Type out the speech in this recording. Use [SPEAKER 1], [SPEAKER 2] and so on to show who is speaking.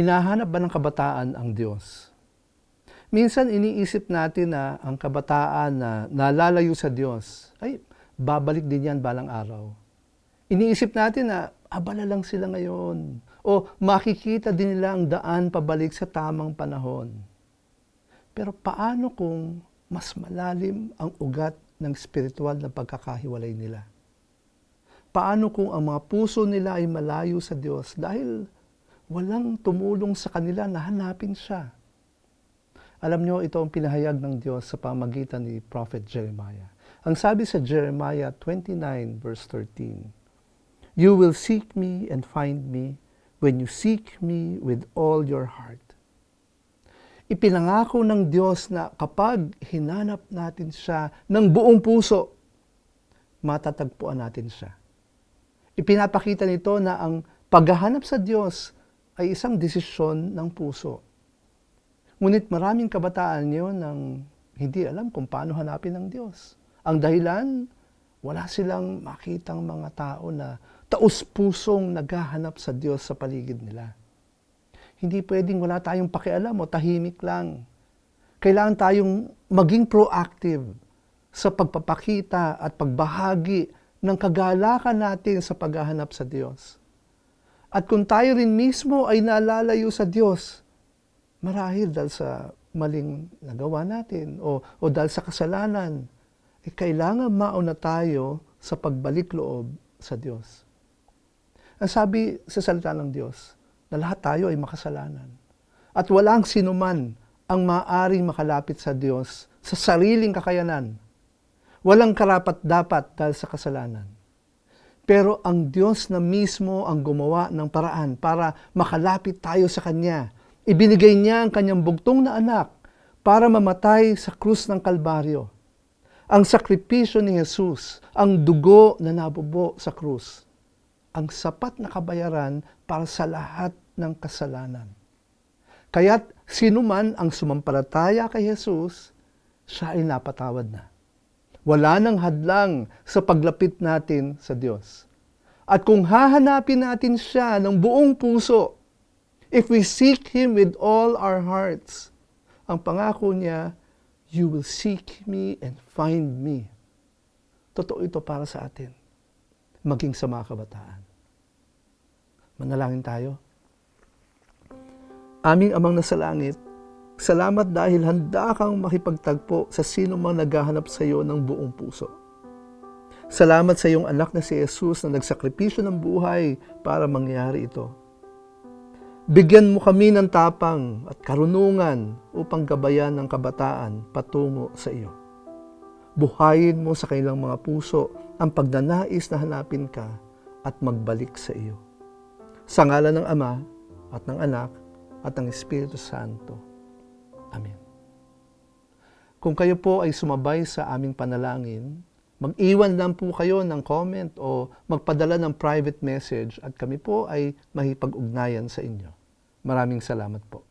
[SPEAKER 1] Hinahanap ba ng kabataan ang Diyos? Minsan iniisip natin na ang kabataan na nalalayo sa Diyos, ay babalik din yan balang araw. Iniisip natin na abala lang sila ngayon o makikita din nila ang daan pabalik sa tamang panahon. Pero paano kung mas malalim ang ugat ng spiritual na pagkakahiwalay nila? Paano kung ang mga puso nila ay malayo sa Diyos dahil walang tumulong sa kanila na hanapin siya? Alam nyo, ito ang pinahayag ng Diyos sa pamagitan ni Prophet Jeremiah. Ang sabi sa Jeremiah 29 verse 13, You will seek me and find me when you seek me with all your heart. Ipinangako ng Diyos na kapag hinanap natin siya ng buong puso, matatagpuan natin siya. Ipinapakita nito na ang paghahanap sa Diyos ay isang desisyon ng puso. Ngunit maraming kabataan ngayon ang hindi alam kung paano hanapin ng Diyos. Ang dahilan, wala silang makitang mga tao na taus-pusong naghahanap sa Diyos sa paligid nila. Hindi pwedeng wala tayong pakialam o tahimik lang. Kailangan tayong maging proactive sa pagpapakita at pagbahagi ng kagalakan natin sa paghahanap sa Diyos. At kung tayo rin mismo ay nalalayo sa Diyos, marahil dahil sa maling nagawa natin o, o dahil sa kasalanan, eh kailangan mauna tayo sa pagbalik loob sa Diyos. Ang sabi sa salita ng Diyos, na lahat tayo ay makasalanan. At walang sinuman ang maaring makalapit sa Diyos sa sariling kakayanan. Walang karapat dapat dahil sa kasalanan. Pero ang Diyos na mismo ang gumawa ng paraan para makalapit tayo sa Kanya. Ibinigay niya ang kanyang bugtong na anak para mamatay sa krus ng Kalbaryo. Ang sakripisyo ni Jesus, ang dugo na nabubo sa krus, ang sapat na kabayaran para sa lahat ng kasalanan. Kaya't sino man ang sumampalataya kay Jesus, siya ay napatawad na. Wala nang hadlang sa paglapit natin sa Diyos. At kung hahanapin natin siya ng buong puso, if we seek Him with all our hearts, ang pangako niya, you will seek me and find me. Totoo ito para sa atin, maging sa mga kabataan. Manalangin tayo. Aming amang nasa langit, salamat dahil handa kang makipagtagpo sa sino mang naghahanap sa iyo ng buong puso. Salamat sa iyong anak na si Jesus na nagsakripisyo ng buhay para mangyari ito. Bigyan mo kami ng tapang at karunungan upang gabayan ng kabataan patungo sa iyo. Buhayin mo sa kanilang mga puso ang pagnanais na hanapin ka at magbalik sa iyo. Sa ngalan ng Ama at ng Anak at ng Espiritu Santo. Kung kayo po ay sumabay sa aming panalangin, mag-iwan lang po kayo ng comment o magpadala ng private message at kami po ay mahipag-ugnayan sa inyo. Maraming salamat po.